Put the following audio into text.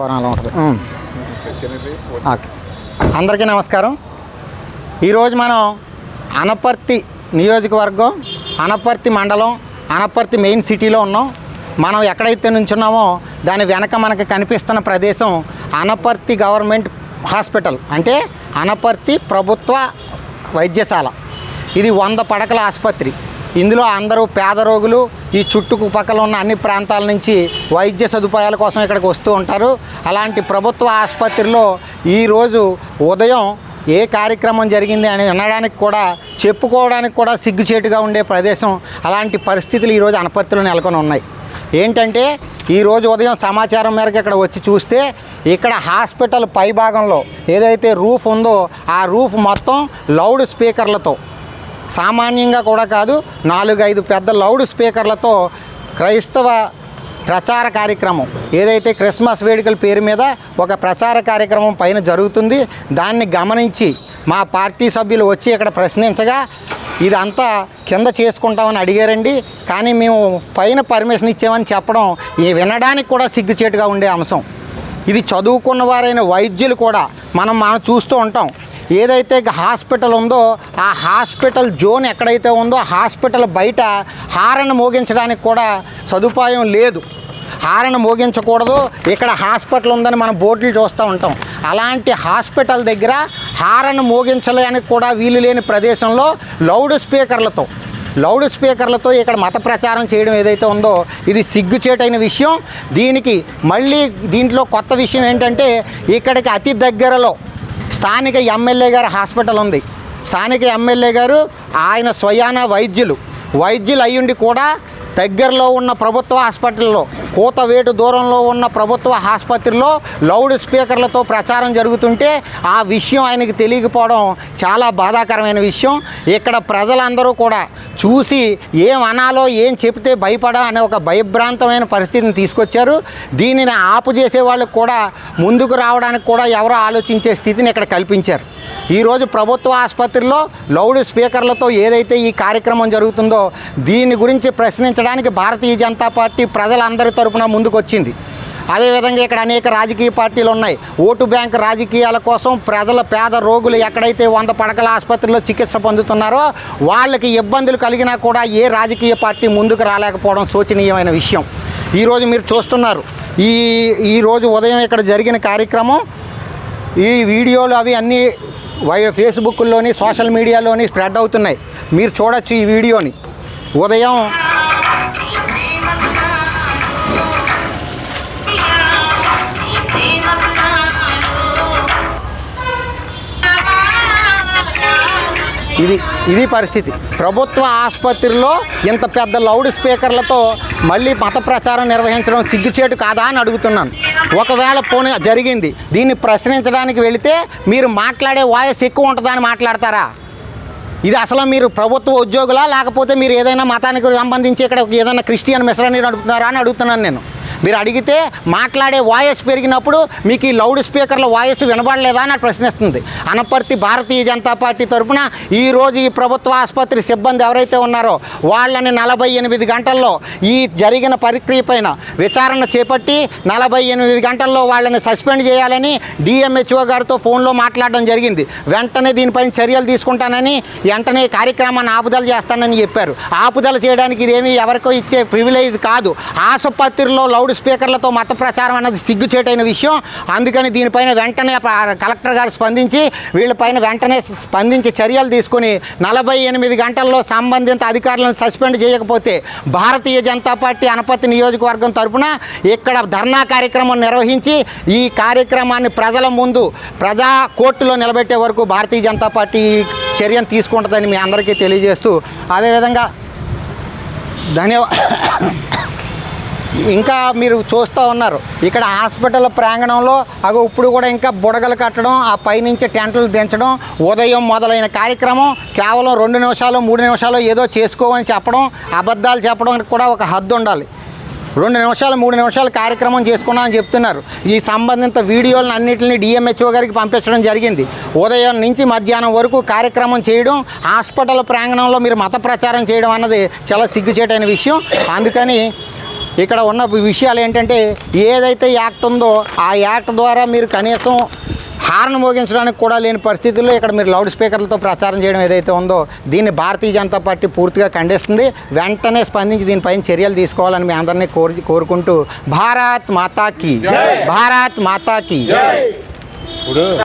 పురాణంలో ఉంటుంది. ఓకే. అందరికీ నమస్కారం. ఈరోజు మనం అనపర్తి నియోజకవర్గం అనపర్తి మండలం అనపర్తి మెయిన్ సిటీలో ఉన్నాం. మనం ఎక్కడైతే నుంచున్నామో దాని వెనక మనకి కనిపిస్తున్న ప్రదేశం అనపర్తి గవర్నమెంట్ హాస్పిటల్. అంటే అనపర్తి ప్రభుత్వ వైద్యశాల. ఇది వంద పడకల ఆసుపత్రి. ఇందులో అందరూ పేద రోగులు ఈ చుట్టుపక్కల ఉన్న అన్ని ప్రాంతాల నుంచి వైద్య సదుపాయాల కోసం ఇక్కడికి వస్తూ ఉంటారు. అలాంటి ప్రభుత్వ ఆసుపత్రిలో ఈరోజు ఉదయం ఏ కార్యక్రమం జరిగింది అని వినడానికి కూడా చెప్పుకోవడానికి కూడా సిగ్గుచేటుగా ఉండే ప్రదేశం అలాంటి పరిస్థితులు ఈరోజు అనపర్తిలో నెలకొని ఉన్నాయి. ఏంటంటే ఈరోజు ఉదయం సమాచారం మేరకు ఇక్కడ వచ్చి చూస్తే ఇక్కడ హాస్పిటల్ పై భాగంలో ఏదైతే రూఫ్ ఉందో ఆ రూఫ్ మొత్తం లౌడ్ స్పీకర్లతో సామాన్యంగా కూడా కాదు నాలుగు ఐదు పెద్ద లౌడ్ స్పీకర్లతో క్రైస్తవ ప్రచార కార్యక్రమం ఏదైతే క్రిస్మస్ వేడుకల పేరు మీద ఒక ప్రచార కార్యక్రమం పైన జరుగుతుంది దాన్ని గమనించి మా పార్టీ సభ్యులు వచ్చి ఇక్కడ ప్రశ్నించగా ఇదంతా కింద చేసుకుంటామని అడిగారండి. కానీ మేము పైన పర్మిషన్ ఇచ్చామని చెప్పడం ఈ వినడానికి కూడా సిగ్గుచేటుగా ఉండే అంశం. ఇది చదువుకున్న వారైన వైద్యులు కూడా మనం మనం చూస్తూ ఉంటాం. ఏదైతే హాస్పిటల్ ఉందో ఆ హాస్పిటల్ జోన్ ఎక్కడైతే ఉందో హాస్పిటల్ బయట హారన్ మోగించడానికి కూడా సదుపాయం లేదు. హారన్ మోగించకూడదు. ఇక్కడ హాస్పిటల్ ఉందని మనం బోర్డులు చూస్తూ ఉంటాం. అలాంటి హాస్పిటల్ దగ్గర హారన్ మోగించలేని కూడా వీలు లేని ప్రదేశంలో లౌడ్ స్పీకర్లతో లౌడ్ స్పీకర్లతో ఇక్కడ మత ప్రచారం చేయడం ఏదైతే ఉందో ఇది సిగ్గుచేటైన విషయం. దీనికి మళ్ళీ దీంట్లో కొత్త విషయం ఏంటంటే ఇక్కడికి అతి దగ్గరలో స్థానిక ఎమ్మెల్యే గారి హాస్పిటల్ ఉంది. స్థానిక ఎమ్మెల్యే గారు ఆయన స్వయాన వైద్యులు. వైద్యులు అయ్యుండి కూడా దగ్గరలో ఉన్న ప్రభుత్వ హాస్పిటల్లో కూతవేటు దూరంలో ఉన్న ప్రభుత్వ ఆసుపత్రిలో లౌడ్ స్పీకర్లతో ప్రచారం జరుగుతుంటే ఆ విషయం ఆయనకి తెలియకపోవడం చాలా బాధాకరమైన విషయం. ఇక్కడ ప్రజలందరూ కూడా చూసి ఏం అనాలో ఏం చెప్తే భయపడా అనే ఒక భయభ్రాంతమైన పరిస్థితిని తీసుకొచ్చారు. దీనిని ఆపు చేసే వాళ్ళకు కూడా ముందుకు రావడానికి కూడా ఎవరో ఆలోచించే స్థితిని ఇక్కడ కల్పించారు. ఈరోజు ప్రభుత్వ ఆసుపత్రిలో లౌడ్ స్పీకర్లతో ఏదైతే ఈ కార్యక్రమం జరుగుతుందో దీని గురించి ప్రశ్నించడానికి భారతీయ జనతా పార్టీ ప్రజలందరితో తరపున ముందుకొచ్చింది. అదేవిధంగా ఇక్కడ అనేక రాజకీయ పార్టీలు ఉన్నాయి. ఓటు బ్యాంక్ రాజకీయాల కోసం ప్రజల పేద రోగులు ఎక్కడైతే వంద పడకల ఆసుపత్రిలో చికిత్స పొందుతున్నారో వాళ్ళకి ఇబ్బందులు కలిగినా కూడా ఏ రాజకీయ పార్టీ ముందుకు రాలేకపోవడం శోచనీయమైన విషయం. ఈరోజు మీరు చూస్తున్నారు. ఈ ఈరోజు ఉదయం ఇక్కడ జరిగిన కార్యక్రమం ఈ వీడియోలు అవి అన్నీ వై ఫేస్బుక్లోని సోషల్ మీడియాలోని స్ప్రెడ్ అవుతున్నాయి. మీరు చూడొచ్చు ఈ వీడియోని. ఉదయం ఇది ఇది పరిస్థితి. ప్రభుత్వ ఆసుపత్రిలో ఇంత పెద్ద లౌడ్ స్పీకర్లతో మళ్ళీ మత ప్రచారం నిర్వహించడం సిగ్గుచేటు కాదా అని అడుగుతున్నాను. ఒకవేళ పోనీ జరిగింది దీన్ని ప్రశ్నించడానికి వెళితే మీరు మాట్లాడే వాయిస్ ఎక్కువ ఉంటుందా అని మాట్లాడతారా? ఇది అసలు మీరు ప్రభుత్వ ఉద్యోగులా లేకపోతే మీరు ఏదైనా మతానికి సంబంధించి ఇక్కడ ఏదైనా క్రిస్టియన్ మిశ్రాన్ని నడుపుతున్నారా అని అడుగుతున్నాను నేను. మీరు అడిగితే మాట్లాడే వాయిస్ పెరిగినప్పుడు మీకు ఈ లౌడ్ స్పీకర్ల వాయిస్ వినబడలేదా అని ప్రశ్నిస్తుంది. అనపర్తి భారతీయ జనతా పార్టీ తరఫున ఈరోజు ఈ ప్రభుత్వ ఆసుపత్రి సిబ్బంది ఎవరైతే ఉన్నారో వాళ్ళని నలభై ఎనిమిది గంటల్లో ఈ జరిగిన ప్రక్రియ పైన విచారణ చేపట్టి నలభై ఎనిమిది గంటల్లో వాళ్ళని సస్పెండ్ చేయాలని డిఎంహెచ్ఓ గారితో ఫోన్లో మాట్లాడడం జరిగింది. వెంటనే దీనిపైన చర్యలు తీసుకుంటానని వెంటనే కార్యక్రమాన్ని ఆపుదల చేస్తానని చెప్పారు. ఆపుదల చేయడానికి ఇదేమీ ఎవరికో ఇచ్చే ప్రివిలేజ్ కాదు. ఆసుపత్రిలో లౌడ్ స్పీకర్లతో మత ప్రచారం అన్నది సిగ్గుచేటైన విషయం. అందుకని దీనిపైన వెంటనే కలెక్టర్ గారు స్పందించి వీళ్ళపైన వెంటనే స్పందించి చర్యలు తీసుకుని నలభై ఎనిమిది గంటల్లో సంబంధిత అధికారులను సస్పెండ్ చేయకపోతే భారతీయ జనతా పార్టీ అనపతి నియోజకవర్గం తరపున ఇక్కడ ధర్నా కార్యక్రమం నిర్వహించి ఈ కార్యక్రమాన్ని ప్రజల ముందు ప్రజా కోర్టులో నిలబెట్టే వరకు భారతీయ జనతా పార్టీ చర్యను తీసుకుంటుందని మీ అందరికీ తెలియజేస్తూ అదేవిధంగా ధన్యవా ఇంకా మీరు చూస్తూ ఉన్నారు. ఇక్కడ హాస్పిటల్ ప్రాంగణంలో అవి ఇప్పుడు కూడా ఇంకా బుడగలు కట్టడం ఆ పైనుంచి టెంట్లు దించడం ఉదయం మొదలైన కార్యక్రమం కేవలం రెండు నిమిషాలు మూడు నిమిషాలు ఏదో చేసుకోమని చెప్పడం అబద్ధాలు చెప్పడం కూడా ఒక హద్దు ఉండాలి. రెండు నిమిషాలు మూడు నిమిషాలు కార్యక్రమం చేసుకున్నామని చెప్తున్నారు. ఈ సంబంధిత వీడియోలను అన్నింటిని డిఎంహెచ్ఓ గారికి పంపించడం జరిగింది. ఉదయం నుంచి మధ్యాహ్నం వరకు కార్యక్రమం చేయడం హాస్పిటల్ ప్రాంగణంలో మీరు మత ప్రచారం చేయడం అన్నది చాలా సిగ్గుచేటైన విషయం. అందుకని ఇక్కడ ఉన్న విషయాలు ఏంటంటే ఏదైతే యాక్ట్ ఉందో ఆ యాక్ట్ ద్వారా మీరు కనీసం హార్న్ మోగించడానికి కూడా లేని పరిస్థితుల్లో ఇక్కడ మీరు లౌడ్ స్పీకర్లతో ప్రచారం చేయడం ఏదైతే ఉందో దీన్ని భారతీయ జనతా పార్టీ పూర్తిగా ఖండిస్తుంది. వెంటనే స్పందించి దీనిపైన చర్యలు తీసుకోవాలని మీ అందరినీ కోరి కోరుకుంటూ భారత్ మాతాకి భారత్ మాతాకి. ఇప్పుడు